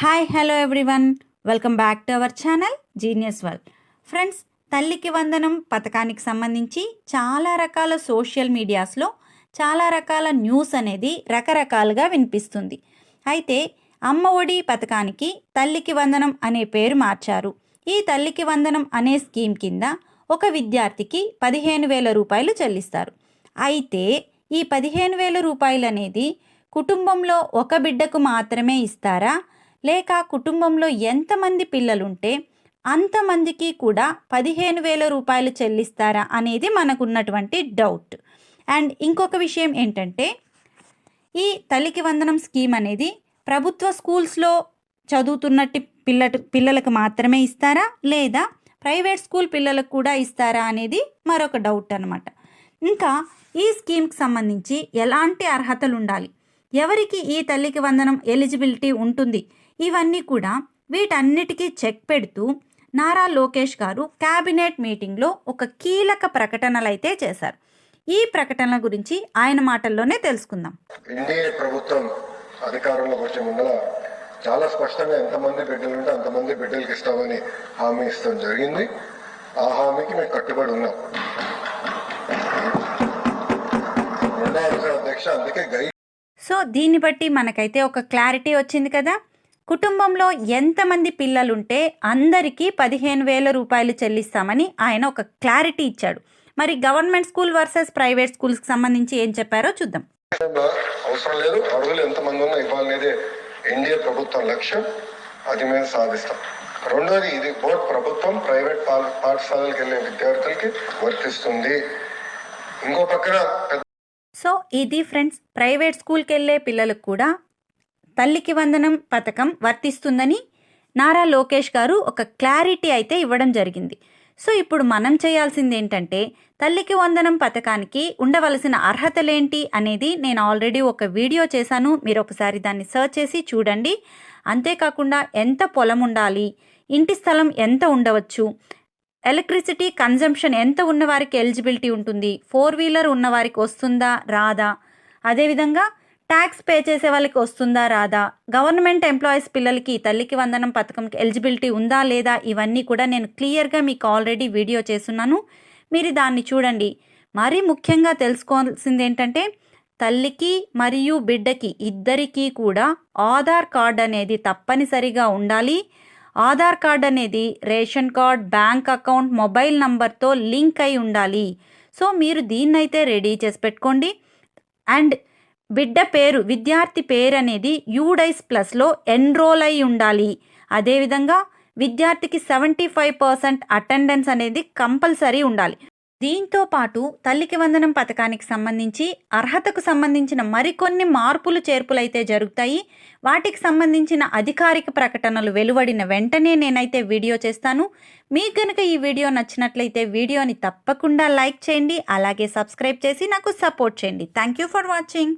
Hi hello everyone welcome back to our channel genius world friends తల్లికి వందనం పథకానికి సంబంధించి చాలా రకాల సోషల్ మీడియాస్లో చాలా రకాల న్యూస్ అనేది రకరకాలుగా వినిపిస్తుంది. అయితే అమ్మ ఒడి పథకానికి తల్లికి వందనం అనే పేరు మార్చారు. ఈ తల్లికి వందనం అనే స్కీమ్ కింద ఒక విద్యార్థికి పదిహేను వేల రూపాయలు చెల్లిస్తారు. అయితే ఈ పదిహేను వేల రూపాయలు అనేది కుటుంబంలో ఒక బిడ్డకు మాత్రమే ఇస్తారా? లేక కుటుంబంలో ఎంతమంది పిల్లలుంటే అంతమందికి కూడా పదిహేను వేల రూపాయలు చెల్లిస్తారా అనేది మనకున్నటువంటి డౌట్. అండ్ ఇంకొక విషయం ఏంటంటే ఈ తల్లికి వందనం స్కీమ్ అనేది ప్రభుత్వ స్కూల్స్లో చదువుతున్నట్టు పిల్ల పిల్లలకు మాత్రమే ఇస్తారా లేదా ప్రైవేట్ స్కూల్ పిల్లలకు కూడా ఇస్తారా అనేది మరొక డౌట్ అనమాట ఇంకా ఈ స్కీమ్కి సంబంధించి ఎలాంటి అర్హతలు ఉండాలి ఎవరికి ఈ తల్లికి వందనం ఎలిజిబిలిటీ ఉంటుంది? ఇవన్నీ కూడా వీటన్నిటికీ చెక్ పెడుతూ నారా లోకేష్ గారు క్యాబినెట్ మీటింగ్లో ఒక కీలక ప్రకటనలైతే చేశారు. ఈ ప్రకటనల గురించి ఆయన మాటల్లోనే తెలుసుకుందాం. ఎన్డీఏ ప్రభుత్వం అధికారంలోకి వచ్చే ముందర చాలా స్పష్టంగా ఎంతమంది బిడ్డలు ఉంటే అంతమంది బిడ్డలకి ఇస్తామని హామీ ఇస్తాం జరిగింది. ఆ హామీకి మేము కట్టుబడి ఉన్నాం. రెండో అధ్యక్ష అందుకే గై సో దీన్ని బట్టి మనకైతే ఒక క్లారిటీ వచ్చింది కదా. కుటుంబంలో ఎంతమంది పిల్లలుంటే అందరికీ పదిహేను వేల రూపాయలు చెల్లిస్తామని ఆయన ఒక క్లారిటీ ఇచ్చాడు. మరి గవర్నమెంట్ స్కూల్ వర్సెస్ ప్రైవేట్ స్కూల్స్కి సంబంధించి ఏం చెప్పారో చూద్దాం. అవసరం లేదు. అడుగులు ఎంతమంది ఉన్నా ఇవ్వాలనేదే ఎన్డీఏ ప్రభుత్వం లక్ష్యం. అది మేము సాధిస్తాం. రెండోది ఇది బోర్డు ప్రభుత్వం ప్రైవేట్ పా- పాఠశాలలకు వెళ్ళే విద్యార్థులకి వర్తిస్తుంది. ఇంకో పక్కన సో ఇది ఫ్రెండ్స్ ప్రైవేట్ స్కూల్కి వెళ్ళే పిల్లలకు కూడా తల్లికి వందనం పథకం వర్తిస్తుందని నారా లోకేష్ గారు ఒక క్లారిటీ అయితే ఇవ్వడం జరిగింది. సో ఇప్పుడు మనం చేయాల్సింది ఏంటంటే తల్లికి వందనం పథకానికి ఉండవలసిన అర్హతలేంటి అనేది నేను ఆల్రెడీ ఒక వీడియో చేశాను. మీరు ఒకసారి దాన్ని సర్చ్ చేసి చూడండి. అంతేకాకుండా ఎంత పొలం ఉండాలి ఇంటి స్థలం ఎంత ఉండవచ్చు ఎలక్ట్రిసిటీ కన్జంప్షన్ ఎంత ఉన్నవారికి ఎలిజిబిలిటీ ఉంటుంది? ఫోర్ వీలర్ ఉన్నవారికి వస్తుందా? రాదా? అదేవిధంగా ట్యాక్స్ పే చేసే వాళ్ళకి వస్తుందా? రాదా? గవర్నమెంట్ ఎంప్లాయీస్ పిల్లలకి తల్లికి వందనం పథకంకి ఎలిజిబిలిటీ ఉందా లేదా? ఇవన్నీ కూడా నేను క్లియర్గా మీకు ఆల్రెడీ వీడియో చేస్తున్నాను. మీరు దాన్ని చూడండి. మరీ ముఖ్యంగా తెలుసుకోవాల్సింది ఏంటంటే తల్లికి మరియు బిడ్డకి ఇద్దరికీ కూడా ఆధార్ కార్డ్ అనేది తప్పనిసరిగా ఉండాలి. ఆధార్ కార్డ్ అనేది ration card bank account mobile నంబర్తో లింక్ అయి ఉండాలి. సో మీరు దీన్నైతే రెడీ చేసి పెట్టుకోండి. అండ్ బిడ్డ పేరు విద్యార్థి పేరు అనేది యూడైస్ ప్లస్లో ఎన్రోల్ అయి ఉండాలి. అదేవిధంగా విద్యార్థికి సెవెంటీ ఫైవ్ పర్సెంట్ అటెండెన్స్ అనేది కంపల్సరీ ఉండాలి. దీంతో పాటు తల్లికి వందనం పథకానికి సంబంధించి అర్హతకు సంబంధించిన మరికొన్ని మార్పులు చేర్పులైతే జరుగుతాయి. వాటికి సంబంధించిన అధికారిక ప్రకటనలు వెలువడిన వెంటనే నేనైతే వీడియో చేస్తాను. మీకు కనుక ఈ వీడియో నచ్చినట్లయితే వీడియోని తప్పకుండా లైక్ చేయండి అలాగే సబ్స్క్రైబ్ చేసి నాకు సపోర్ట్ చేయండి. Thank you for watching.